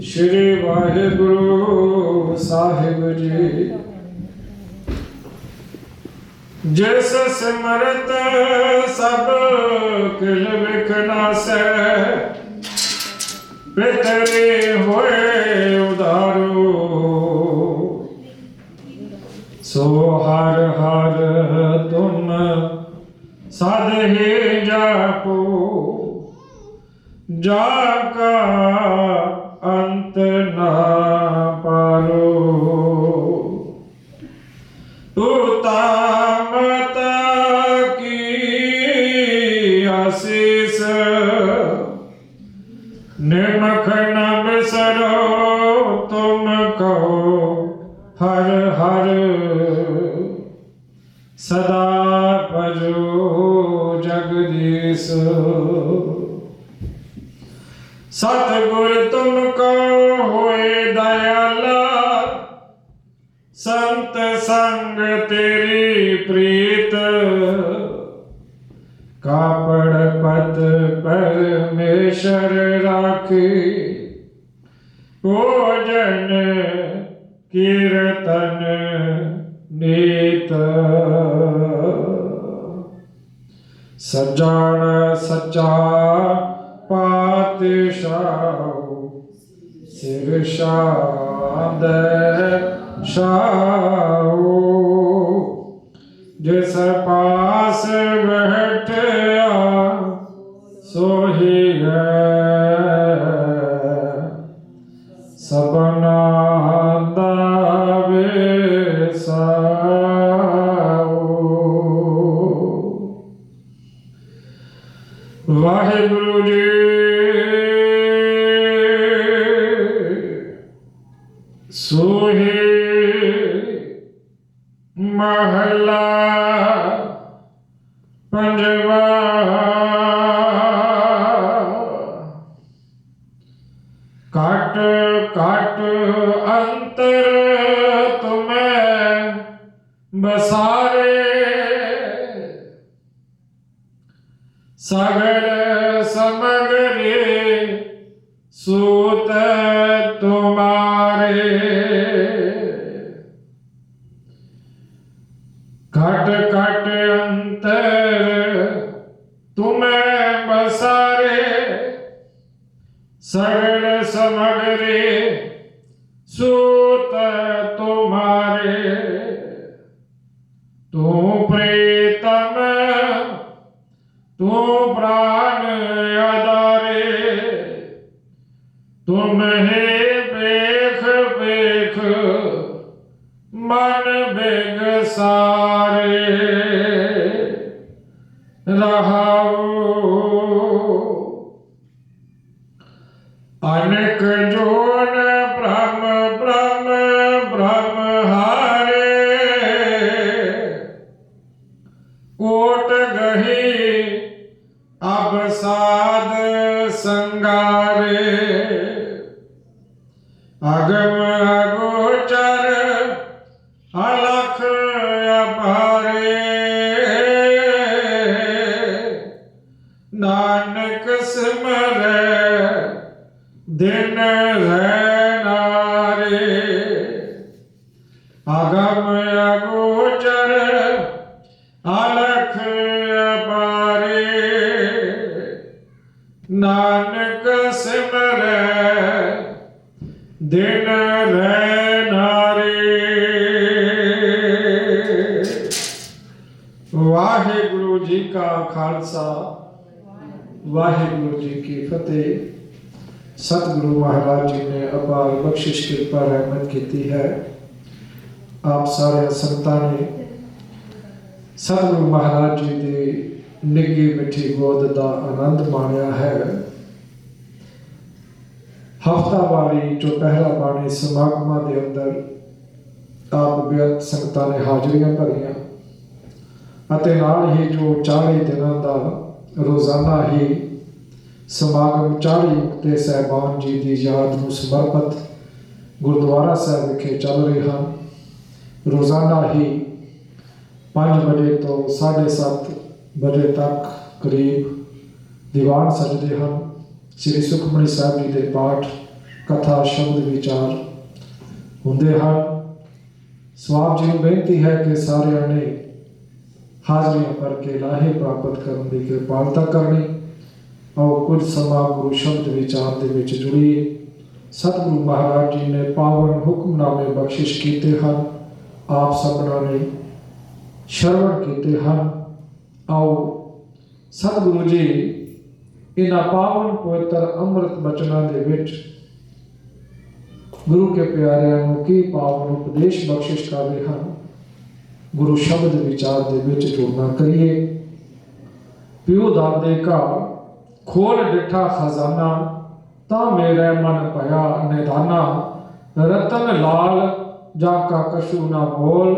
ਸ਼੍ਰੀ ਵਾਹਿਗੁਰੂ ਸਾਹਿਬ ਜੀ। ਜਿਸ ਸਿਮਰਤ ਸਭ ਕਿਲ ਵਿਖਨਾਸੈ ਪਿਤਰੇ ਹੋਏ ਉਦਾਰੋ ਸੋ ਹਰ ਹਰ ਤੁਮ ਸਾਧੇ ਜਾਪੋ, ਜਾ ਕਾ ਸੰਤ ਸੰਗ ਤੇਰੀ ਪ੍ਰੀਤ। ਕਾਪੜ ਪਤ ਪਰਮੇਸ਼ਰ ਰਾਖੀ। ਭੋਜਨ ਕੀਰਤਨ ਨੀਤ। ਸਜਾਣ ਸੱਚਾ ਪਾਤਸ਼ਾਹ, ਸਿਰ ਸ਼ਾਦ ਸ਼ਾਹੂ ਜਿਸ ਪਾਸ ਬੈਠਿਆ ਸੋਹੇ ਮਹਲਾ ਪੰਜਵਾ। ਕਟ ਕਟ ਅੰਤਰ ਤੁਮੈ ਬਸਾਰੇ। ਸਗਲ ਮਨ ਬਿਗ ਸਾਰੇ ਰਹਾਉ। ਅਨੇਕ ਜੋਨ ਅਲਖ ਅਪਾਰੇ ਨਾਨਕ ਸਿਮਰੈ ਦਿਨ ਰਹਿ ਵਾਹਿਗੁਰੂ ਜੀ ਕਾ ਖਾਲਸਾ। ਵਾਹਿਗੁਰੂ ਜੀ ਕੀ ਫਤਿਹ। ਸਤਿਗੁਰੂ ਮਹਾਰਾਜ ਜੀ ਨੇ ਅਪਾਰ ਬਖਸ਼ਿਸ਼ ਕਿਰਪਾ ਰਹਿਮਤ ਕੀਤੀ ਹੈ। ਆਪ ਸਾਰੇ ਸੰਤਾਂ ਨੇ ਸਤਿਗੁਰੂ ਮਹਾਰਾਜ ਜੀ ਦੀ ਨਿੱਗੀ ਮਿੱਠੀ ਗੋਦ ਦਾ ਆਨੰਦ ਮਾਣਿਆ ਹੈ। ਹਫਤਾਵਾਰੀ ਜੋ ਪਹਿਲਾ ਬਾਣੀ ਸਮਾਗਮਾਂ ਦੇ ਅੰਦਰ ਆਪ ਬੇਅੰਤ ਸੰਗਤਾਂ ਨੇ ਹਾਜ਼ਰੀਆਂ ਭਰੀਆਂ ਅਤੇ ਨਾਲ ਹੀ ਜੋ 40 ਦਿਨਾਂ ਦਾ ਰੋਜ਼ਾਨਾ ਹੀ ਸਮਾਗਮ 40 ਮੁਕਤੇ ਸਹਿਬਾਨ ਜੀ ਦੀ ਯਾਦ ਨੂੰ ਸਮਰਪਿਤ ਗੁਰਦੁਆਰਾ ਸਾਹਿਬ ਵਿਖੇ ਚੱਲ ਰਹੇ ਹਨ। ਰੋਜ਼ਾਨਾ ਹੀ 5 ਵਜੇ ਤੋਂ 7:30 ਵਜੇ ਤੱਕ ਕਰੀਬ ਦੀਵਾਨ ਸਜਦੇ ਹਨ। ਸ੍ਰੀ ਸੁਖਮਨੀ ਸਾਹਿਬ ਜੀ ਦੇ ਪਾਠ, ਕਥਾ, ਸ਼ਬਦ ਵਿਚਾਰ ਹੁੰਦੇ ਹਨ। ਸਵਾਬ ਜੀ ਨੂੰ ਬੇਨਤੀ ਹੈ ਕਿ ਸਾਰਿਆਂ ਨੇ ਹਾਜ਼ਰੀਆਂ ਭਰ ਕੇ ਲਾਹੇ ਪ੍ਰਾਪਤ ਕਰਨ ਦੀ ਕਿਰਪਾਲਤਾ ਕਰਨੀ, ਆਓ ਕੁਝ ਸਮਾਂ ਗੁਰੂ ਸ਼ਬਦ ਵਿਚਾਰ ਦੇ ਵਿੱਚ ਜੁੜੀਏ। ਸਤਿਗੁਰੂ ਮਹਾਰਾਜ ਜੀ ਨੇ ਪਾਵਨ ਹੁਕਮਨਾਮੇ ਬਖਸ਼ਿਸ਼ ਕੀਤੇ ਹਨ। ਆਪ ਸਭਨਾਂ ਨੇ ਸ਼ਰਵਣ ਕੀਤੇ ਹਨ। ਆਓ ਸਤਿਗੁਰੂ ਜੀ, ਇਹਨਾਂ ਪਾਵਨ ਪਵਿੱਤਰ ਅੰਮ੍ਰਿਤ ਬਚਨਾਂ ਦੇ ਵਿੱਚ ਗੁਰੂ ਕੇ ਪਿਆਰਿਆਂ ਨੂੰ ਕੀ ਪਾਵਨ ਉਪਦੇਸ਼ ਬਖਸ਼ਿਸ਼ ਕਰਦੇ ਹਨ? ਗੁਰੂ ਸ਼ਬਦ ਵਿਚਾਰ ਦੇ ਵਿੱਚ ਜੁੜਨਾ ਕਰੀਏ ਪਿਓ ਦਾਦੇ ਕਾ ਖੋਲ ਡਿਠਾ ਖਜ਼ਾਨਾ ਤਾਂ ਮੇਰੇ ਮਨ ਭਇਆ ਨਿਦਾਨਾ ਰਤਨ ਲਾਲ ਜਾ ਕਾ ਕਸ਼ੂ ਨਾ ਬੋਲ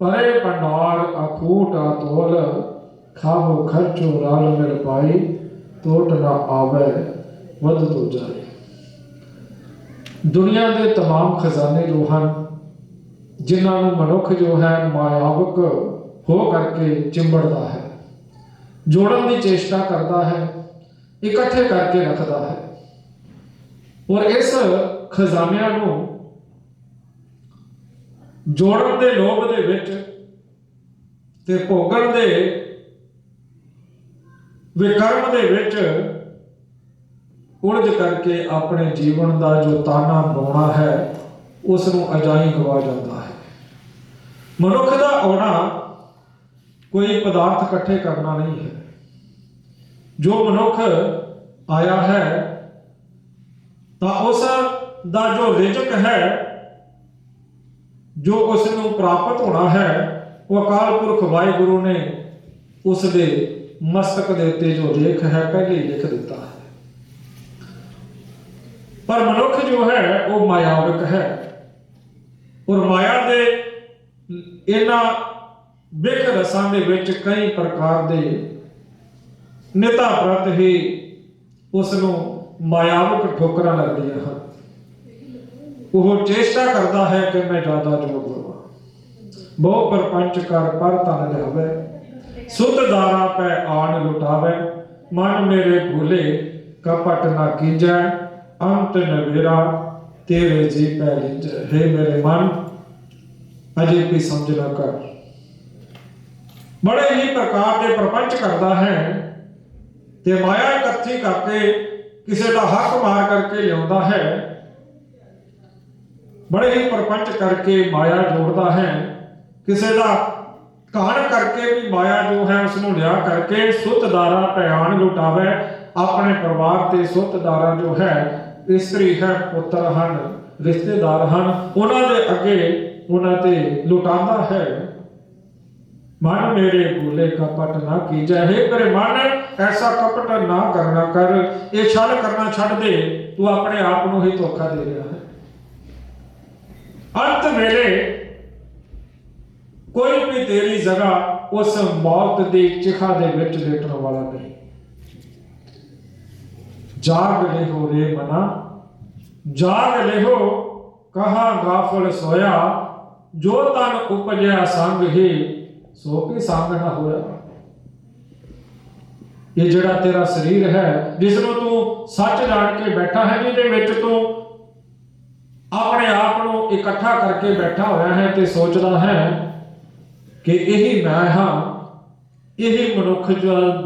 ਪਰੇ ਪੰਡਾਰ ਅਖੂਟ ਤੋਲ ਖਾਵੋ ਖਰਚੋ ਰਾਲ ਮਿਲ ਪਾਈ ਟੋਟ ਨਾ ਆਵੇ ਵਧ ਤੋ ਜਾਏ ਦੁਨੀਆ ਦੇ तमाम ਖਜ਼ਾਨੇ ਜੋ ਹਨ ਜਿਨ੍ਹਾਂ ਨੂੰ ਮਨੁੱਖ ਜੋ ਹੈ ਮਾਇਆਵਕ ਹੋ ਕਰਕੇ ਚਿੰਬੜਦਾ ਹੈ, ਜੋੜਨ ਦੀ ਚੇਸ਼ਟਾ ਕਰਦਾ ਹੈ, ਇਕੱਠੇ ਕਰਕੇ ਰੱਖਦਾ ਹੈ। ਔਰ ਇਸ ਖਜ਼ਾਨਿਆਂ ਨੂੰ ਜੋੜਨ ਦੇ ਲੋਭ ਦੇ ਵਿੱਚ ਤੇ ਭੋਗਣ ਦੇ ਵਿਕਰਮ ਦੇ ਵਿੱਚ ਉਲਝ ਕਰਕੇ ਆਪਣੇ ਜੀਵਨ ਦਾ ਜੋ ਤਾਣਾ ਬਣਾਉਣਾ ਹੈ ਉਸ ਨੂੰ ਅਜਾਈ ਗਵਾ ਜਾਂਦਾ ਹੈ। ਮਨੁੱਖ ਦਾ ਆਉਣਾ ਕੋਈ ਪਦਾਰਥ ਇਕੱਠੇ ਕਰਨਾ ਨਹੀਂ ਹੈ। ਜੋ ਮਨੁੱਖ ਆਇਆ ਹੈ, ਤਾਂ ਉਸ ਦਾ ਜੋ ਰਿਜਕ ਹੈ, ਜੋ ਉਸ ਨੂੰ ਪ੍ਰਾਪਤ ਹੋਣਾ ਹੈ, ਉਹ ਅਕਾਲ ਪੁਰਖ ਵਾਹਿਗੁਰੂ ਨੇ ਉਸ ਦੇ ਮਸਤਕ ਦੇ ਉੱਤੇ ਜੋ ਲੇਖ ਹੈ, ਪਹਿਲੇ ਲਿਖ ਦਿੱਤਾ ਹੈ। ਪਰ ਮਨੁੱਖ ਜੋ ਹੈ, ਉਹ ਮਾਇਆਵਿਕ ਹੈ। ਔਰ ਦੇ ਇਹਨਾਂ ਵਿਖ ਰਸਾਂ ਦੇ ਵਿੱਚ ਕਈ ਪ੍ਰਕਾਰ ਦੇ ਨਿਤਾ ਪ੍ਰਤ ਹੀ ਉਸ ਨੂੰ ਮਾਇਆਵਿਕ ਠੋਕਰਾਂ ਲੱਗਦੀਆਂ ਹਨ। ਉਹ ਚੇਸ਼ਟਾ ਕਰਦਾ ਹੈ ਕਿ ਮੈਂ ਜ਼ਿਆਦਾ ਜੋਗ ਲਵਾਂ ਬਹੁ ਪਰਪੰਚ ਕਰ ਪਰ ਤਨ ਲਿਆਵੇ, ਸੁਧ ਦਾਰਾ ਪੈ ਆਣ ਲੁਟਾਵੇ, ਮਨ ਮੇਰੇ ਭੂਲੇ, ਕਪਟ ਨਾ ਕੀਜੈ, ਅੰਤ ਨਵੇਰਾ ਤੇਰੇ ਜੀ ਪੈ ਲਿਜੈ ਹੈ ਮੇਰੇ ਅਜੇ ਵੀ ਸਮਝ ਨਾ ਕਰ। ਬੜੇ ਹੀ ਪ੍ਰਕਾਰ ਦੇ ਪ੍ਰਪੰਚ ਕਰਦਾ ਹੈ ਤੇ ਮਾਇਆ ਇਕੱਠੀ ਕਰਕੇ ਕਿਸੇ ਦਾ ਹੱਕ ਮਾਰ ਕਰਕੇ ਲਿਆਉਂਦਾ ਹੈ। ਬੜੇ ਹੀ ਪਰਪੰਚ ਕਰਕੇ ਮਾਇਆ ਜੋੜਦਾ ਹੈ। ਕਿਸੇ ਦਾ ਕਾਣ ਕਰਕੇ ਵੀ ਮਾਇਆ ਜੋ ਹੈ ਉਸ ਨੂੰ ਲਿਆ ਕਰਕੇ ਸੁੱਤਦਾਰਾ ਭਿਆਨ ਲੁਟਾਵੇ, ਆਪਣੇ ਪਰਿਵਾਰ ਤੇ ਸੁੱਤਦਾਰਾ ਜੋ ਹੈ ਇਸਤਰੀ ਹੈ, ਪੁੱਤਰ ਹਨ, ਰਿਸ਼ਤੇਦਾਰ ਹਨ, ਉਹਨਾਂ ਦੇ ਅੱਗੇ ਉਹਨਾਂ ਤੇ ਲੁਟਾਉਂਦਾ ਹੈ। ਮਨ ਮੇਰੇ ਭੂਲੇ ਕਪਟ ਨਾ ਕੀਜੈ। ਹੈ ਮੇਰੇ ਮਨ, ਐਸਾ ਕਪਟ ਨਾ ਕਰਨਾ ਕਰ। ਇਹ ਛਲ ਕਰਨਾ ਛੱਡ ਦੇ। ਤੂੰ ਆਪਣੇ ਆਪ ਨੂੰ ਹੀ ਧੋਖਾ ਦੇ ਰਿਹਾ ਹੈ। ਅੰਤ ਵੇਲੇ ਕੋਈ ਵੀ ਤੇਰੀ ਜਗ੍ਹਾ ਉਸ ਮੌਤ ਦੀ ਚਿਖਾ ਦੇ ਵਿੱਚ ਲੇਟਣ ਵਾਲਾ ਨਹੀਂ। ਜਾਗ ਲਿਹੋ ਰੇ ਮਨਾ, ਜਾਗ ਲਿਹੋ ਕਹਾ ਗਾਫਲ ਸੋਇਆ, ਜੋ ਤਨ ਉਪਜਿਆ ਸੰਗ ਹੀ, ਸੋ ਕੀ ਸੰਗ ਨਾ ਹੋਇਆ? ਇਹ ਜਿਹੜਾ ਤੇਰਾ ਸਰੀਰ ਹੈ ਜਿਸ ਨੂੰ ਤੂੰ ਸੱਚ ਜਾਣ ਕੇ ਬੈਠਾ ਹੈ, ਜਿਹਦੇ ਵਿੱਚ ਤੂੰ ਆਪਣੇ ਆਪ ਨੂੰ ਇਕੱਠਾ ਕਰਕੇ ਬੈਠਾ ਹੋਇਆ ਹੈ ਤੇ ਸੋਚਦਾ ਹੈ ਕਿ ਇਹੀ ਮੈਂ ਹਾਂ ਇਹੀ ਮਨੁੱਖ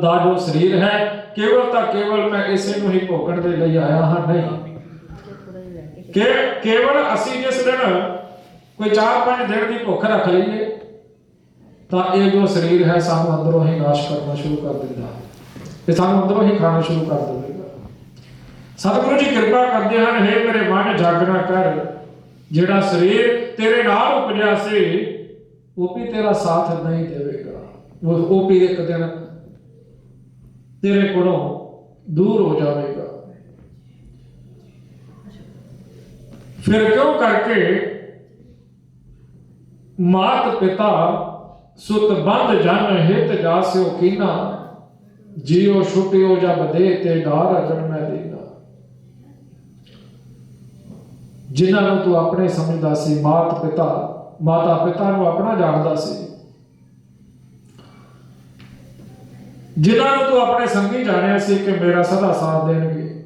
ਦਾ ਜੋ ਸਰੀਰ ਹੈ, ਕੇਵਲ ਤਾਂ ਕੇਵਲ ਮੈਂ ਇਸੇ ਨੂੰ ਹੀ ਭੋਗਣ ਦੇ ਲਈ ਆਇਆ ਹਾਂ, ਨਹੀਂ। ਕਿ ਕੇਵਲ ਅਸੀਂ ਜਿਸ ਦਿਨ ਕੋਈ 4-5 ਦਿਨ ਦੀ ਭੁੱਖ ਰੱਖ ਲਈਏ, ਤਾਂ ਇਹ ਜੋ ਸਰੀਰ ਹੈ ਸਾਨੂੰ ਅੰਦਰੋਂ ਹੀ ਨਾਸ਼ ਕਰਨਾ ਸ਼ੁਰੂ ਕਰ ਦਿੰਦਾ ਹੈ। ਇਹ ਸਾਨੂੰ ਅੰਦਰੋਂ ਹੀ ਖਾਣਾ ਸ਼ੁਰੂ ਕਰ ਦੇਵੇਗਾ ਸਤਿਗੁਰੂ ਜੀ ਕਿਰਪਾ ਕਰਦੇ ਹਨ, ਹੈ ਮੇਰੇ ਮਨ ਜਾਗਣਾ ਕਰ, ਜਿਹੜਾ ਸਰੀਰ ਤੇਰੇ ਨਾਲ ਉਪਜਿਆ ਸੀ, ਉਹ ਵੀ ਤੇਰਾ ਸਾਥ ਨਹੀਂ ਦੇਵੇਗਾ। ਉਹ ਉਹ ਇੱਕ ਦਿਨ ਤੇਰੇ ਕੋਲੋਂ ਦੂਰ ਹੋ ਜਾਵੇਗਾ। ਫਿਰ ਕਿਉਂ ਕਰਕੇ ਮਾਤ ਪਿਤਾ ਸੁਤ ਬੰਧ ਜਨ ਹਿਤ ਜਾਸਿਓ ਕੀਨਾ ਜੀਓ ਛੁਟਿਓ ਜਬ ਦੇ ਤੇ ਡਾਰ ਅਜਨ ਮੈਂ ਦੇਗਾ ਜਿਨ੍ਹਾਂ ਨੂੰ ਤੂੰ ਆਪਣੇ ਸਮਝਦਾ ਸੀ ਮਾਤ ਪਿਤਾ ਮਾਤਾ ਪਿਤਾ ਨੂੰ ਆਪਣਾ ਜਾਣਦਾ ਸੀ। ਜਿਨ੍ਹਾਂ ਨੂੰ ਤੂੰ ਆਪਣੇ ਸੰਗੀ ਜਾਣਿਆ ਸੀ ਕਿ ਮੇਰਾ ਸਦਾ ਸਾਥ ਦੇਣਗੇ।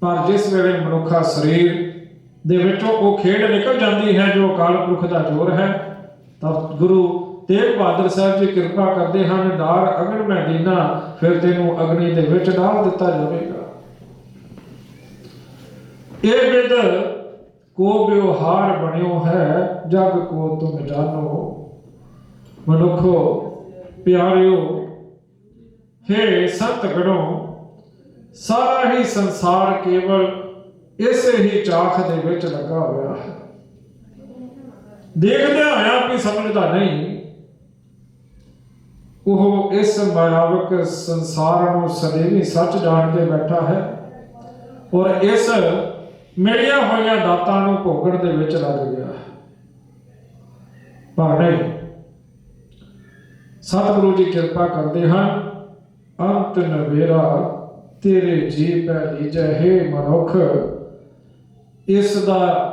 ਪਰ ਜਿਸ ਵੇਲੇ ਮਨੁੱਖਾ ਸਰੀਰ ਦੇ ਵਿੱਚੋਂ ਉਹ ਖੇਡ ਨਿਕਲ ਜਾਂਦੀ ਹੈ, ਜੋ ਅਕਾਲ ਪੁਰਖ ਦਾ ਜ਼ੋਰ ਹੈ, ਤਾਂ ਗੁਰੂ ਤੇਗ ਬਹਾਦਰ ਸਾਹਿਬ ਜੀ ਕਿਰਪਾ ਕਰਦੇ ਹਨ ਡਾਰ ਅਗਨ ਮੈਂ ਦੀਨਾ, ਫਿਰ ਤੈਨੂੰ ਅਗਨੀ ਦੇ ਵਿੱਚ ਡਾਲ ਦਿੱਤਾ ਜਾਵੇਗਾ। ਇਹ ਵਿਦ ਕੋ ਵਿਵਹਾਰ ਬਣਿਓ ਹੈ, ਜਗ ਕੋ ਤੁਮ ਜਾਣੋ। ਮਨੁੱਖੋ, ਪਿਆਰਿਓ ਹੇ ਸੰਤ ਸਾਰਾ ਹੀ ਸੰਸਾਰ ਕੇਵਲ ਇਸੇ ਹੀ ਚਾਖ ਦੇ ਵਿੱਚ ਲੱਗਾ ਹੋਇਆ ਹੈ। ਦੇਖਦੇ ਹੋਇਆ ਵੀ ਸਮਝਦਾ ਨਹੀਂ, ਉਹ ਇਸ ਮਾਇਆਵਕ ਸੰਸਾਰ ਨੂੰ ਸਦੀਵੀ ਸੱਚ ਜਾਣ ਕੇ ਬੈਠਾ ਹੈ ਔਰ ਇਸ ਮਿਲੀਆਂ ਹੋਈਆਂ ਦਾਤਾਂ ਨੂੰ ਭੋਗਣ ਦੇ ਵਿੱਚ ਲੱਗ ਗਿਆ ਹੈ। ਪਰ ਨਹੀਂ ਸਤਿਗੁਰੂ ਜੀ ਕਿਰਪਾ ਕਰਦੇ ਹਨ ਅੰਤ ਨਵੇਰਾ ਤੇਰੇ ਜੀ ਪੈ ਲੀਜੈ, ਹੈ ਮਨੁੱਖ। ਇਸ ਦਾ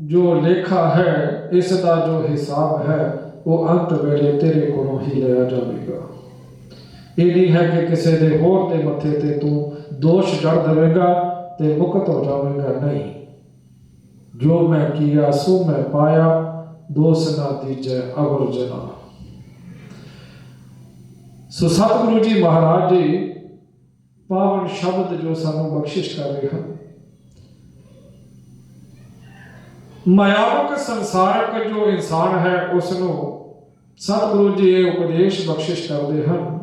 ਜੋ ਲੇਖਾ ਹੈ, ਇਸ ਦਾ ਜੋ ਹਿਸਾਬ ਹੈ, ਉਹ ਅੰਤ ਵੇਲੇ ਤੇਰੇ ਕੋਲੋਂ ਹੀ ਲਿਆ ਜਾਵੇਗਾ। ਇਹ ਨਹੀਂ ਹੈ ਕਿ ਕਿਸੇ ਦੇ ਹੋਰ ਦੇ ਮੱਥੇ ਤੇ ਤੂੰ ਦੋਸ਼ ਜੜ ਦੇਵੇਗਾ ਤੇ ਮੁਕਤ ਹੋ ਜਾਵੇਗਾ। ਨਹੀਂ। ਜੋ ਮੈਂ ਕੀਆ, ਸੋ ਮੈਂ ਪਾਇਆ ਦੋਸ ਨਾ ਦੀਜੈ, ਅਵਰ ਜਨਾ। ਸੋ ਸਤਿਗੁਰੂ ਜੀ ਮਹਾਰਾਜ ਜੀ, ਪਾਵਨ ਸ਼ਬਦ ਜੋ ਸਾਨੂੰ ਬਖਸ਼ਿਸ਼ ਕਰ ਰਹੇ ਹਨ। ਮਾਇਆਵਕ ਸੰਸਾਰਕ ਜੋ ਇਨਸਾਨ ਹੈ ਉਸ ਨੂੰ ਸਤਿਗੁਰੂ ਜੀ ਇਹ ਉਪਦੇਸ਼ ਬਖਸ਼ਿਸ਼ ਕਰਦੇ ਹਨ।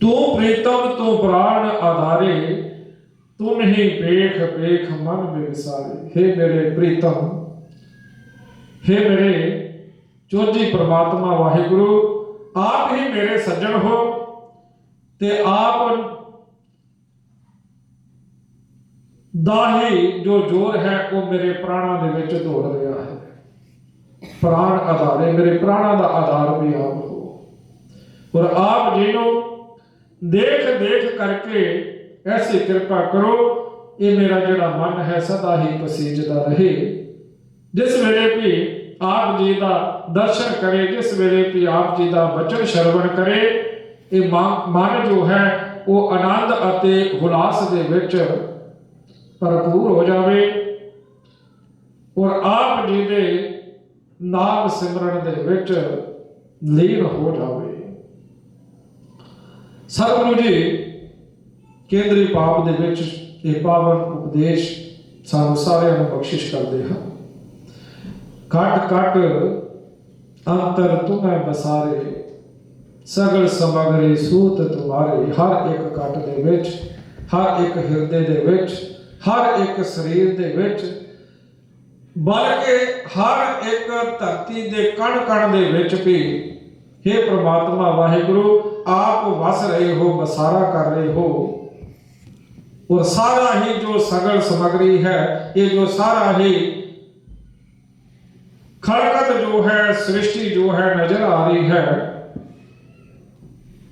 ਤੂੰ ਪ੍ਰੀਤਮ, ਤੂੰ ਪ੍ਰਾਣ ਆਧਾਰੇ, ਤੂੰ ਹੀ ਵੇਖ ਵੇਖ, ਮਨ ਬਿਵਸਾਰੇ हे ਮੇਰੇ ਪ੍ਰੀਤਮ हे ਮੇਰੇ ਚੋਜੀ ਪ੍ਰਮਾਤਮਾ ਵਾਹਿਗੁਰੂ ਆਪ ਹੀ ਮੇਰੇ ਸੱਜਣ ਹੋ ਤੇ ਆਪ ਦਾ ਹੀ ਜੋ ਜੋਰ ਹੈ, ਉਹ ਮੇਰੇ ਪ੍ਰਾਣਾਂ ਦੇ ਵਿੱਚ ਦੌੜ ਰਿਹਾ ਹੈ। ਪ੍ਰਾਣ ਆਧਾਰੇ, ਮੇਰੇ ਪ੍ਰਾਣਾਂ ਦਾ ਆਧਾਰ ਵੀ ਆਪ ਹੋ। ਔਰ ਆਪ ਜੀ ਨੂੰ ਦੇਖ ਦੇਖ ਕਰਕੇ ਐਸੀ ਕਿਰਪਾ ਕਰੋ, ਇਹ ਮੇਰਾ ਜਿਹੜਾ ਮਨ ਹੈ, ਸਦਾ ਹੀ ਪਸੀਜਦਾ ਰਹੇ। ਜਿਸ ਵੇਲੇ ਵੀ ਆਪ ਜੀ ਦਾ ਦਰਸ਼ਨ ਕਰੇ, ਜਿਸ ਵੇਲੇ ਵੀ ਆਪ ਜੀ ਦਾ ਬਚਨ ਸ਼ਰਵਣ ਕਰੇ, ਇਹ ਮਨ ਮਨ ਜੋ ਹੈ, ਉਹ ਆਨੰਦ ਅਤੇ ਹੁਲਾਸ ਦੇ ਵਿੱਚ ਭਰਪੂਰ ਹੋ ਜਾਵੇ। ਔਰ ਆਪ ਜੀ ਦੇ ਨਾਮ ਸਿਮਰਨ ਦੇ ਵਿੱਚ ਲੀਨ ਹੋ ਜਾਵੇ। ਸਤਿਗੁਰੂ ਜੀ, ਕੇਂਦਰੀ ਪਾਪ ਦੇ ਵਿੱਚ ਇਹ ਪਾਵਨ ਉਪਦੇਸ਼ ਸਾਨੂੰ ਸਾਰਿਆਂ ਨੂੰ ਬਖਸ਼ਿਸ਼ ਕਰਦੇ ਹਨ। ਕਟ ਕਟ ਅੰਤਰ ਤੁਮੈ ਬਸਾਰੇ, ਸਗਲ ਸਮਗਰੀ ਸੂਤ ਤੁਮਾਰੇ, ਹਰ ਇੱਕ ਕੱਟ ਦੇ ਵਿੱਚ, ਹਰ ਇੱਕ ਹਿਰਦੇ ਦੇ ਵਿੱਚ, ਹਰ ਇੱਕ ਸਰੀਰ ਦੇ ਵਿੱਚ, ਬਲਕਿ ਹਰ ਇੱਕ ਧਰਤੀ ਦੇ ਕਣ ਕਣ ਦੇ ਵਿੱਚ ਵੀ। हे ਪ੍ਰਮਾਤਮਾ ਵਾਹਿਗੁਰੂ, ਆਪ ਵਸ ਰਹੇ ਹੋ, ਬਸਾਰਾ ਕਰ ਰਹੇ ਹੋ। ਔਰ ਸਾਰਾ ਹੀ ਜੋ ਸਗਲ ਸਮਗਰੀ ਹੈ, ਇਹ ਜੋ ਸਾਰਾ ਹੀ ਖਲਕਤ ਜੋ ਹੈ, ਸ੍ਰਿਸ਼ਟੀ ਜੋ ਹੈ ਨਜ਼ਰ ਆ ਰਹੀ ਹੈ,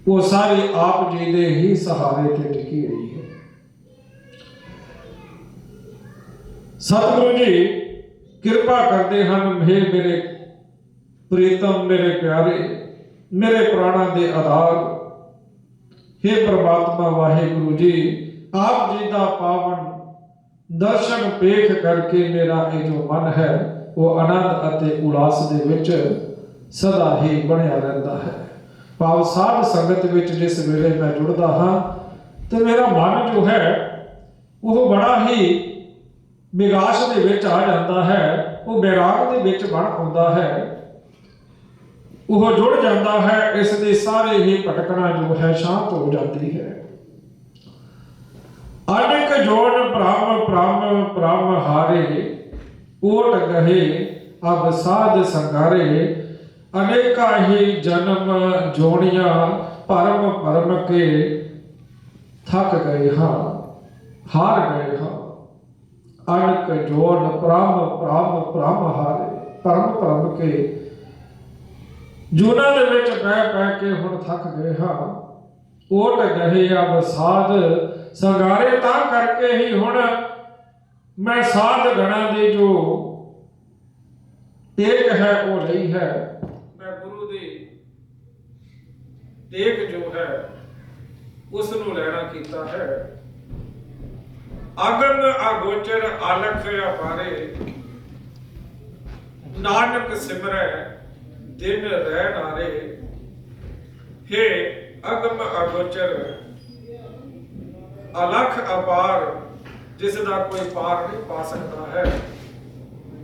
ਉਹ ਸਾਰੀ ਆਪ ਜੀ ਦੇ ਹੀ ਸਹਾਰੇ ਤੇ ਟਿਕੀ ਹੋਈ ਹੈ। ਸਤਿਗੁਰੂ ਜੀ, ਕਿਰਪਾ ਕਰਦੇ ਹਨ, ਮੇ ਮੇਰੇ ਪ੍ਰੀਤਮ, ਮੇਰੇ ਪਿਆਰੇ, ਮੇਰੇ ਪ੍ਰਾਣਾਂ ਦੇ ਆਧਾਰ। हे ਪ੍ਰਮਾਤਮਾ, ਵਾਹਿਗੁਰੂ ਜੀ, ਆਪ ਜੀ ਦਾ ਪਾਵਨ ਦਰਸ਼ਨ ਪੇਖ ਕਰਕੇ ਮੇਰਾ ਇਹ ਜੋ ਮਨ ਹੈ ਉਹ ਆਨੰਦ ਅਤੇ ਉਲਾਸ ਦੇ ਵਿੱਚ ਸਦਾ ਹੀ ਬਣਿਆ ਰਹਿੰਦਾ ਹੈ। ਭਾਵ ਸਾਧ ਸੰਗਤ ਵਿੱਚ ਜਿਸ ਵੇਲੇ ਮੈਂ ਜੁੜਦਾ ਹਾਂ ਤੇ ਮੇਰਾ ਮਨ ਜੋ ਹੈ, ਉਹ ਬੜਾ ਹੀ ਵਿਗਾਸ ਦੇ ਵਿੱਚ ਆ ਜਾਂਦਾ ਹੈ, ਉਹ ਬੈਰਾਗ ਦੇ ਵਿੱਚ ਬਣ ਆਉਂਦਾ ਹੈ। ਉਹ ਜੁੜ ਜਾਂਦਾ ਹੈ, ਇਸ ਦੇ ਸਾਰੇ ਹੀ ਭਟਕਣਾ ਜੋ ਹੈ ਸ਼ਾਂਤ ਹੋ ਜਾਂਦੀ ਹੈ। ਅਨੇਕ ਜੋਨ ਬ੍ਰਹਮ ਬ੍ਰਹਮ ਬ੍ਰਹਮ ਹਾਰੇ ਓਟ ਗਏ ਅਬ ਸਾਧ ਸੰਗਾਰੇ, ਅਨੇਕਾ ਹੀ ਜਨਮ ਜੋੜੀਆਂ ਪਰਮ ਪਰਮ ਕੇ ਥੱਕ ਗਏ ਹਾਂ, ਹਾਰ ਗਏ ਹਾਂ। ਅਨਕ ਜੋਨ ਪ੍ਰਮ ਪ੍ਰਮ ਪ੍ਰਮ ਹਾਰੇ, ਪਰਮ ਪਰਮ ਕੇ। ਜੂਨਾਂ ਦੇ ਵਿੱਚ ਬਹਿ ਬਹਿ ਕੇ ਹੁਣ ਥੱਕ ਗਏ ਹਾਂ। ਓਟ ਗਏ ਅਬ ਸਾਧ ਸੰਗਾਰੇ, ਤਾਂ ਕਰਕੇ ਹੀ ਹੁਣ ਮੈਂ ਸਾਧ ਗਣਾ ਦੀ ਜੋ ਟੇਕ ਹੈ ਉਹ ਲਈ ਹੈ। ਮੈਂ ਗੁਰੂ ਦੀ ਟੇਕ ਜੋ ਹੈ ਉਸ ਨੂੰ ਲੈਣਾ ਕੀਤਾ ਹੈ। ਅਗਮ ਅਗੋਚਰ ਆਲਖ ਅਪਾਰੇ, ਨਾਨਕ ਸਿਮਰੈ, ਦਿਨ ਰਹਿ ਨਾਰੇ। ਹੇ ਅਗਮ ਅਗੋਚਰ, ਅਲਖ ਅਪਾਰ ਜਿਸ ਦਾ ਕੋਈ ਪਾਰ ਨਹੀਂ ਪਾ ਸਕਦਾ ਹੈ।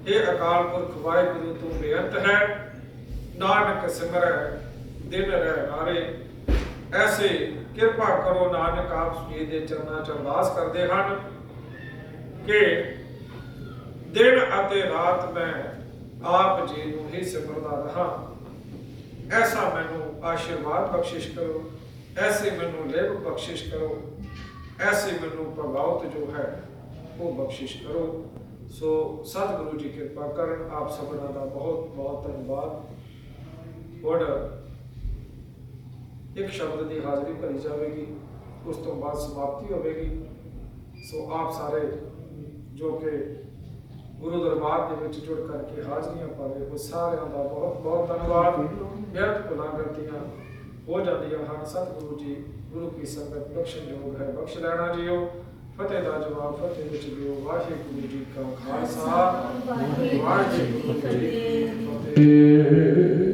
ਇਹ ਅਕਾਲ ਪੁਰਖ, ਵਾਹਿਗੁਰੂ, ਤੋਂ ਬੇਅੰਤ ਹੈ। ਨਾਨਕ ਸਿਮਰੈ, ਦਿਨ ਰਹਿ ਨਾਰੇ। ਐਸੇ ਕਿਰਪਾ ਕਰੋ ਨਾਨਕ ਆਪ ਜੀ ਦੇ ਚਰਨਾਂ 'ਚ ਅਰਦਾਸ ਕਰਦੇ ਹਨ ਕਿ ਦਿਨ ਅਤੇ ਰਾਤ ਮੈਂ ਆਪ ਜੀ ਨੂੰ ਹੀ ਸਿਮਰਦਾ ਰਹਾ। ਐਸਾ ਮੈਨੂੰ ਆਸ਼ੀਰਵਾਦ ਬਖਸ਼ਿਸ਼ ਕਰੋ, ਐਸੀ ਮੈਨੂੰ ਲੇਵ ਬਖਸ਼ਿਸ਼ ਕਰੋ। ਐਸੇ ਮੈਨੂੰ ਪ੍ਰਭਾਵਤ ਜੋ ਹੈ ਉਹ ਬਖਸ਼ਿਸ਼ ਕਰੋ ਸੋ ਸਤਿਗੁਰੂ ਜੀ ਕਿਰਪਾ ਕਰਨ ਆਪ ਸਭਨਾਂ ਦਾ ਬਹੁਤ ਬਹੁਤ ਧੰਨਵਾਦ ਔਰ ਇੱਕ ਸ਼ਬਦ ਦੀ ਹਾਜ਼ਰੀ ਭਰੀ ਜਾਵੇਗੀ ਉਸ ਤੋਂ ਬਾਅਦ ਸਮਾਪਤੀ ਹੋਵੇਗੀ ਸੋ ਆਪ ਸਾਰੇ ਜੋ ਕਿ ਗੁਰੂ ਦਰਬਾਰ ਦੇ ਵਿੱਚ ਜੁੜ ਕਰਕੇ ਹਾਜ਼ਰੀਆਂ ਪਾਵੇ ਰਹੇ ਸਾਰਿਆਂ ਦਾ ਬਹੁਤ ਬਹੁਤ ਧੰਨਵਾਦ ਬਿਆਤ ਗੁਨਾਹ ਗਲਤੀਆਂ ਹੋ ਜਾਂਦੀਆਂ ਹਨ ਸਤਿਗੁਰੂ ਜੀ ਗੁਰੂ ਕੀ ਸੰਗਤ ਬਖਸ਼ਣਯੋਗ ਹੈ ਬਖਸ਼ ਲੈਣਾ ਜੀਓ। ਫਤਿਹ ਦਾ ਜਵਾਬ ਫਤਿਹ ਵਿੱਚ ਦਿਓ ਵਾਹਿਗੁਰੂ ਜੀ ਕਾ ਖਾਲਸਾ। ਵਾਹਿਗੁਰੂ ਜੀ ਕੀ ਫਤਿਹ।